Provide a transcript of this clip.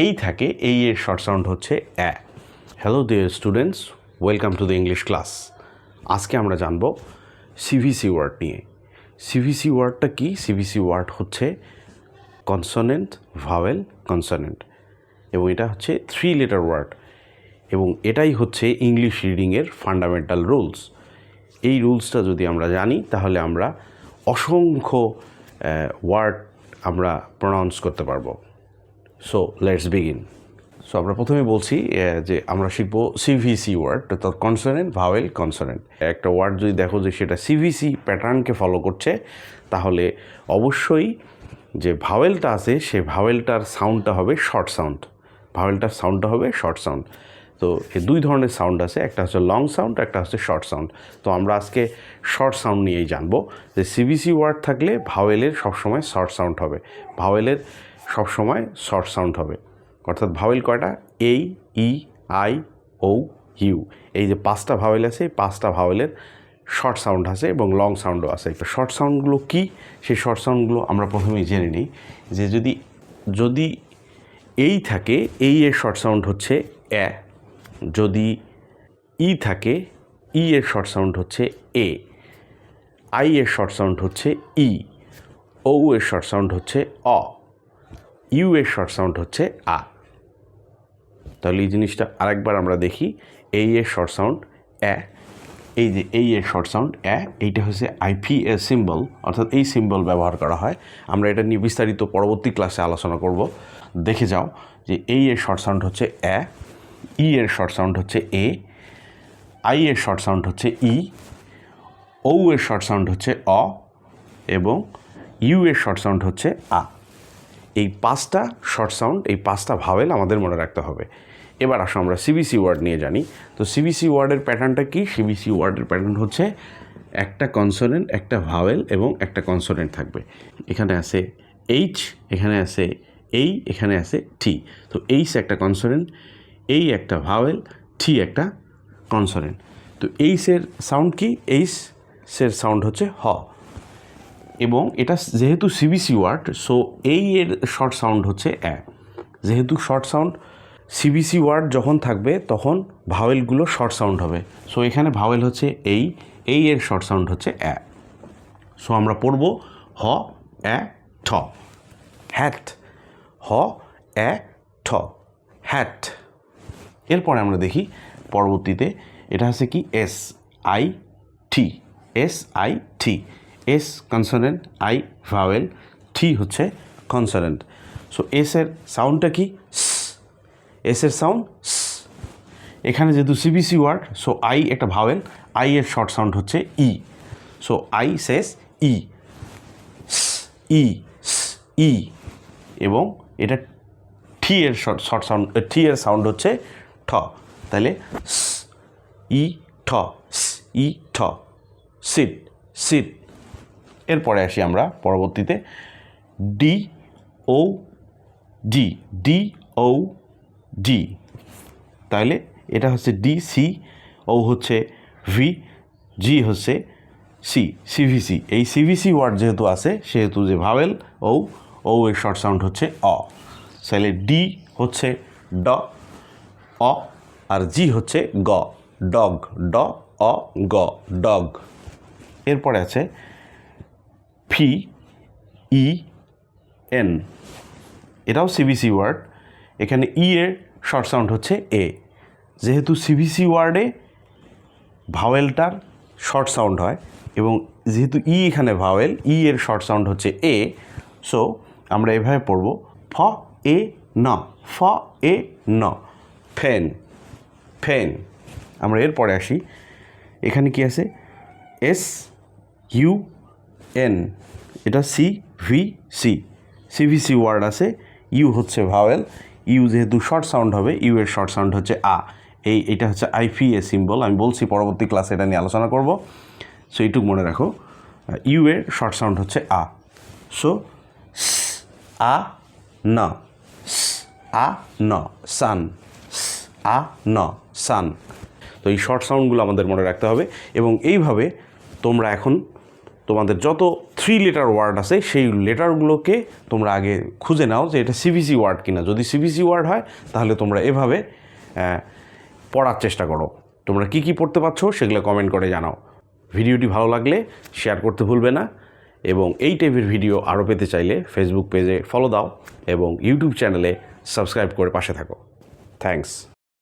এই থাকে, এই এর শর্ট সাউন্ড হচ্ছে অ্যা hello dear students welcome to the English class আজকে আমরা জানব সিভিসি ওয়ার্ড নিয়ে। সিভিসি ওয়ার্ডটা কি? সিভিসি ওয়ার্ড হচ্ছে কনসনেন্ট ভাওয়েল কনসনেন্ট এবং এটা হচ্ছে থ্রি লেটার ওয়ার্ড এবং এটাই হচ্ছে ইংলিশ রিডিংয়ের ফান্ডামেন্টাল রুলস এই রুলসটা যদি আমরা জানি, তাহলে আমরা অসংখ্য ওয়ার্ড আমরা প্রনাউন্স করতে পারব। সো লেটস বিগিন সো আমরা প্রথমে বলছি যে আমরা শিখব সিভিসি ওয়ার্ড অর্থাৎ কনসনেন্ট ভাওয়েল কনসনেন্ট একটা ওয়ার্ড যদি দেখো যে সেটা সিভিসি প্যাটার্নকে ফলো করছে, তাহলে অবশ্যই যে ভাওয়েলটা আছে, সে ভাওয়েলটার সাউন্ডটা হবে শর্ট সাউন্ড ভাওয়েলটার সাউন্ডটা হবে শর্ট সাউন্ড তো এই দুই ধরনের সাউন্ড আছে, একটা হচ্ছে লং সাউন্ড একটা হচ্ছে শর্ট সাউন্ড তো আমরা আজকে শর্ট সাউন্ড নিয়েই জানব, যে সিবিসি ওয়ার্ড থাকলে ভাওয়েলের সবসময় শর্ট সাউন্ড হবে। ভাওয়েলের সবসময় শর্ট সাউন্ড হবে। অর্থাৎ ভাওয়েল কয়টা? এই ই আই ও ইউ এই যে পাঁচটা ভাওয়েল আছে, এই পাঁচটা ভাওয়েলের শর্ট সাউন্ড আছে এবং লং সাউন্ডও আছে। তো শর্ট সাউন্ডগুলো কী? সেই শর্ট সাউন্ডগুলো আমরা প্রথমেই জেনে নিই যে যদি যদি এই থাকে, এই এর শর্ট সাউন্ড হচ্ছে এ যদি ই থাকে ই এর শর্ট সাউন্ড হচ্ছে এ আই এর শর্ট সাউন্ড হচ্ছে ই ও এর শর্ট সাউন্ড হচ্ছে অ। ইউ এর শর্ট সাউন্ড হচ্ছে আ। তাহলে এই জিনিসটা আরেকবার আমরা দেখি। এই এর শর্ট সাউন্ড, এ, এই যে এই এর শর্ট সাউন্ড, এ, এইটা হচ্ছে আইপি এ সিম্বল, অর্থাৎ এই সিম্বল ব্যবহার করা হয়। আমরা এটা নিয়ে বিস্তারিত পরবর্তী ক্লাসে আলোচনা করব। দেখে যাও যে এই এর শর্ট সাউন্ড হচ্ছে এ, ই এর শর্ট সাউন্ড হচ্ছে এ, আই এর শর্ট সাউন্ড হচ্ছে ই, ও এর শর্ট সাউন্ড হচ্ছে অ, এবং ইউ এর শর্ট সাউন্ড হচ্ছে আ। এই পাঁচটা শর্ট সাউন্ড এই পাঁচটা ভাওয়েল আমাদের মনে রাখতে হবে। এবার আসো আমরা সিবিসি ওয়ার্ড নিয়ে জানি। তো সিবিসি ওয়ার্ডের প্যাটার্নটা কি? সিবিসি ওয়ার্ডের প্যাটার্ন হচ্ছে একটা কনসোনেন্ট একটা ভাওয়েল এবং একটা কনসোনেন্ট থাকবে। এখানে আছে এইচ এখানে আছে এই এখানে আছে টি তো এইচ একটা কনসোনেন্ট এই একটা ভাওয়েল টি একটা কনসোনেন্ট তো এইসের সাউন্ড কি? এইসের সাউন্ড হচ্ছে হ। এবং এটা যেহেতু সিবিসি ওয়ার্ড সো এই এর শর্ট সাউন্ড হচ্ছে অ্যা যেহেতু শর্ট সাউন্ড সিবিসি ওয়ার্ড যখন থাকবে, তখন ভাওয়েলগুলো শর্ট সাউন্ড হবে। সো এখানে ভাওয়েল হচ্ছে এই এই এর শর্ট সাউন্ড হচ্ছে অ্যা সো আমরা পড়ব হ অ্যা ঠ। হ্যাট হ অ্যা ঠ। হ্যাট এরপরে আমরা দেখি পরবর্তীতে এটা হচ্ছে কি? S I T S I T S consonant I vowel T হচ্ছে কনসোনেন্ট সো এস এর সাউন্ডটা কি? এস এর সাউন্ড এখানে যেহেতু সিবিসি ওয়ার্ড সো আই একটা ভাওয়েল আই এর শর্ট সাউন্ড হচ্ছে ই সো আই সেস ই ই ই এবং এটা টি এর শর্ট শর্ট সাউন্ড টি এর সাউন্ড হচ্ছে ঠ। তাহলে ই ঠ ই ঠ। সিট সিট এরপরে আসি আমরা পরবর্তীতে। D O D D O D তাহলে এটা হচ্ছে ডি সি ও হচ্ছে ভি জি হচ্ছে সি সিভিসি এই সিভিসি ওয়ার্ড যেহেতু আছে, সেহেতু যে ভাবেল ও ও এর শর্ট সাউন্ড হচ্ছে অ। তাহলে ডি হচ্ছে ড, অ, আর জি হচ্ছে গ। ডগ, ড, অ, গ, ডগ। এরপরে আছে ফি ই এন এটাও সিবিসি ওয়ার্ড এখানে ই এর শর্ট সাউন্ড হচ্ছে এ যেহেতু সিবিসি ওয়ার্ডে ভাওয়েলটার শর্ট সাউন্ড হয় এবং যেহেতু ই এখানে ভাওয়েল ই এর শর্ট সাউন্ড হচ্ছে এ সো আমরা এভাবে পড়ব, ফ, এ, ন, ফ, এ, ন, ফেন ফেন। আমরা এরপরে আসি। এখানে কি আছে? এস ইউ এন, এটা C V C CVC word আছে। ইউ হচ্ছে ভাওয়েল ইউ যেহেতু শর্ট সাউন্ড হবে ইউ এর শর্ট সাউন্ড হচ্ছে আ এই, এটা হচ্ছে আইপিএ সিম্বল আমি বলছি পরবর্তী ক্লাসে এটা নিয়ে আলোচনা করব। সো এইটুকু মনে রাখো। ইউ এর শর্ট সাউন্ড হচ্ছে আ সো আ ন আ ন সান আ ন সান তো এই শর্ট সাউন্ডগুলো আমাদের মনে রাখতে হবে। এবং এইভাবে তোমরা এখন তোমাদের যত থ্রি লেটার ওয়ার্ড আছে, সেই লেটারগুলোকে তোমরা আগে খুঁজে নাও যে এটা সিবিসি ওয়ার্ড কিনা। যদি সিবিসি ওয়ার্ড হয়, তাহলে তোমরা এভাবে পড়ার চেষ্টা করো। তোমরা কি কি পড়তে পারছ সেগুলো কমেন্ট করে জানাও। ভিডিওটি ভালো লাগলে শেয়ার করতে ভুলবে না এবং এই টাইপের ভিডিও আরও পেতে চাইলে ফেসবুক পেজে ফলো দাও এবং ইউটিউব চ্যানেলে সাবস্ক্রাইব করে পাশে থাকো। থ্যাঙ্কস